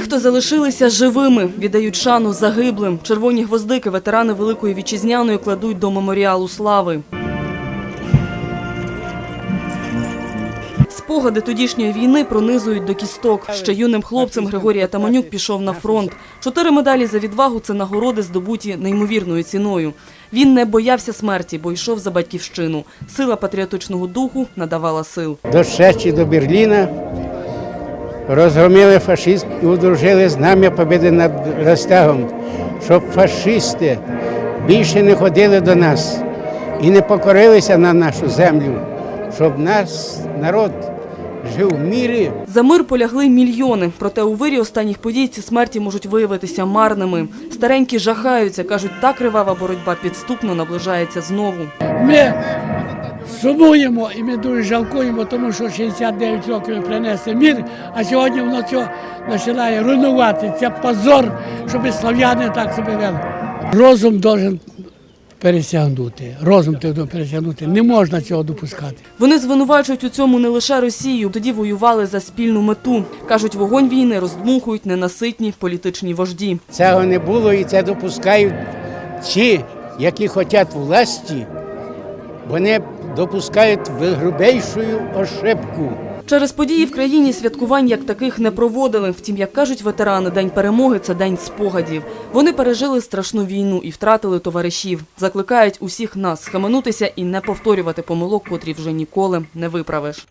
хто залишилися живими, віддають шану загиблим. Червоні гвоздики ветерани Великої Вітчизняної кладуть до меморіалу слави. Спогади тодішньої війни пронизують до кісток. Ще юним хлопцем Григорій Атаманюк пішов на фронт. Чотири медалі за відвагу це нагороди, здобуті неймовірною ціною. Він не боявся смерті, бо йшов за батьківщину. Сила патріотичного духу надавала сил. дошедши до Берліна, розгромили фашизм і удружили знам'я побіди над розтягом, щоб фашисти більше не ходили до нас і не покорилися на нашу землю, щоб нас народ жив в мірі. За мир полягли мільйони, проте у вирі останніх подій ці смерті можуть виявитися марними. Старенькі жахаються, кажуть, та кривава боротьба підступно наближається знову. Ми сумуємо і ми дуже жалкуємо, тому що 69 років ми принесли мір, а сьогодні воно все починає руйнувати. Це позор, щоб слав'яни так себе вели. Розум должен пересягнути. Розум треба пересягнути. Не можна цього допускати. Вони звинувачують у цьому не лише Росію. Тоді воювали за спільну мету. кажуть, вогонь війни роздмухують ненаситні політичні вожді. Цього не було і це допускають ті, які хочуть власті, вони допускають грубейшу ошибку. Через події в країні святкувань як таких не проводили. Втім, як кажуть ветерани, день перемоги це день спогадів. Вони пережили страшну війну і втратили товаришів. Закликають усіх нас схаменутися і не повторювати помилок, котрі вже ніколи не виправиш.